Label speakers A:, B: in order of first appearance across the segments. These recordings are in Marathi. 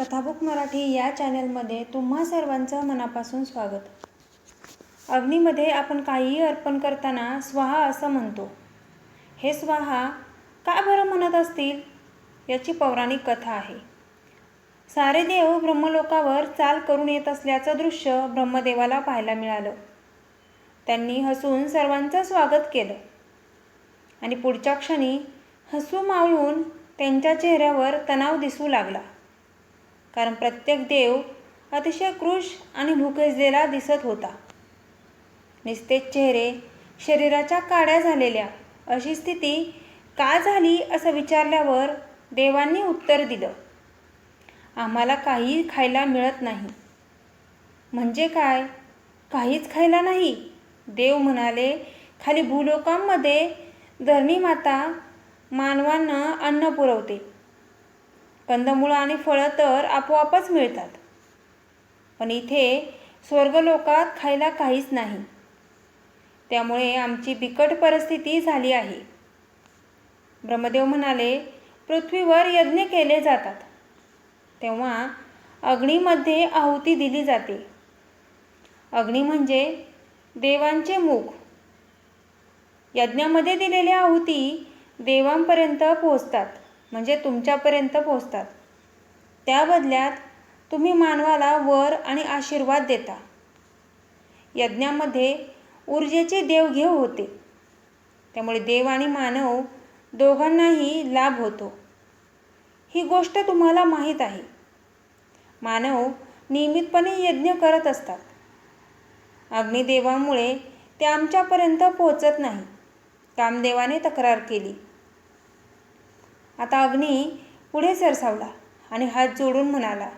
A: कथाबुक मराठी या चॅनलमध्ये तुम्हा सर्वांचं मनापासून स्वागत. अग्नीमध्ये आपण काहीही अर्पण करताना स्वाहा असं म्हणतो. हे स्वाहा का बरं म्हणत असतील? याची पौराणिक कथा आहे. सारे देव ब्रह्मलोकावर चाल करून येत असल्याचं दृश्य ब्रह्मदेवाला पाहायला मिळालं. त्यांनी हसून सर्वांचं स्वागत केलं. आणि पुढच्या क्षणी हसू मावळून त्यांच्या चेहऱ्यावर तणाव दिसू लागला. कारण प्रत्येक देव अतिशय क्रूश आणि भुकेजलेला दिसत होता. निस्तेज चेहरे शरीराच्या काड्या झालेल्या अशी स्थिती का झाली असं विचारल्यावर देवांनी उत्तर दिलं आम्हाला काही खायला मिळत नाही. म्हणजे काय? काहीच खायला नाही? देव म्हणाले. खाली भूलोकांमध्ये धरणी माता मानवांना अन्न पुरवते. कंदमुळं आणि फळं तर आपोआपच मिळतात. पण इथे स्वर्गलोकात खायला काहीच नाही. त्यामुळे आमची बिकट परिस्थिती झाली आहे. ब्रह्मदेव म्हणाले पृथ्वीवर यज्ञ केले जातात. तेव्हा अग्नीमध्ये आहुती दिली जाते. अग्नी म्हणजे देवांचे मुख. यज्ञामध्ये दिलेल्या आहुती देवांपर्यंत पोहोचतात. म्हणजे तुमच्यापर्यंत पोहोचतात. त्या बदल्यात तुम्ही मानवाला वर आणि आशीर्वाद देता. यज्ञामध्ये ऊर्जेचे देवघेव होते. त्यामुळे देव आणि मानव दोघांनाही लाभ होतो. ही गोष्ट तुम्हाला माहीत आहे. मानव नियमितपणे यज्ञ करत असतात. अग्निदेवामुळे ते आमच्यापर्यंत पोहोचत नाही. कामदेवाने तक्रार केली. आता अग्नी पुढे सरसावला आणि हात जोडून म्हणाला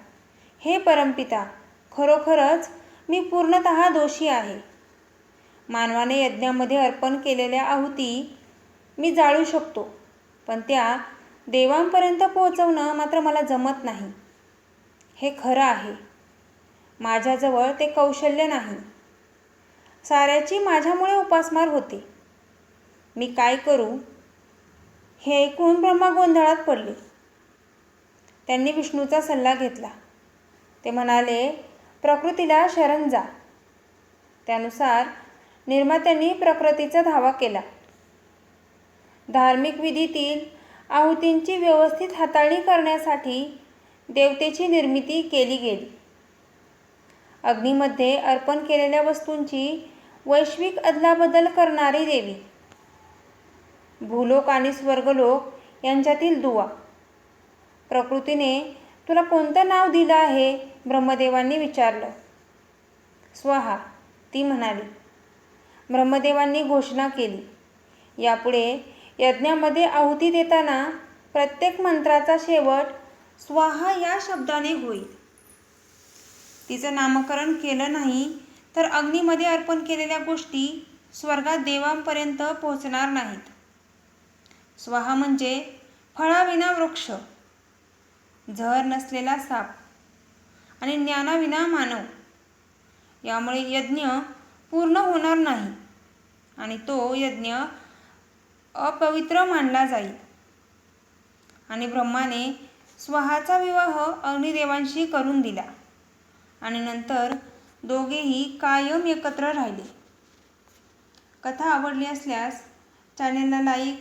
A: हे परमपिता खरोखरच मी पूर्णत दोषी आहे. मानवाने यज्ञामध्ये अर्पण केलेल्या आहुती मी जाळू शकतो पण त्या देवांपर्यंत पोहोचवणं मात्र मला जमत नाही. हे खरं आहे. माझ्याजवळ ते कौशल्य नाही. साऱ्याची माझ्यामुळे उपासमार होते. मी काय करू? हे ऐकून ब्रह्मा गोंधळात पडले. त्यांनी विष्णूचा सल्ला घेतला. ते म्हणाले प्रकृतीला शरण जा. त्यानुसार निर्मात्यांनी प्रकृतीचा धावा केला. धार्मिक विधीतील आहुतींची व्यवस्थित हाताळणी करण्यासाठी देवतेची निर्मिती केली गेली. अग्नीमध्ये अर्पण केलेल्या वस्तूंची वैश्विक अदलाबदल करणारी देवी. भूलोक आणि स्वर्गलोक यांच्यातील दुवा. प्रकृतीने तुला कोणतं नाव दिलं आहे? ब्रह्मदेवांनी विचारलं. स्वाहा ती म्हणाली. ब्रह्मदेवांनी घोषणा केली. यापुढे यज्ञामध्ये आहुती देताना प्रत्येक मंत्राचा शेवट स्वाहा या शब्दाने होईल. तिचं नामकरण केलं नाही तर अग्नीमध्ये अर्पण केलेल्या गोष्टी स्वर्गात देवांपर्यंत पोहोचणार नाहीत. स्वाहा म्हणजे फळाविना वृक्ष झर नसलेला साप आणि ज्ञानाविना मानव. यामुळे यज्ञ पूर्ण होणार नाही आणि तो यज्ञ अपवित्र मानला जाईल. आणि ब्रह्माने स्वहाचा विवाह अग्निदेवांशी करून दिला आणि नंतर दोघेही कायम एकत्र राहिले. कथा आवडली असल्यास चॅनेलला लाईक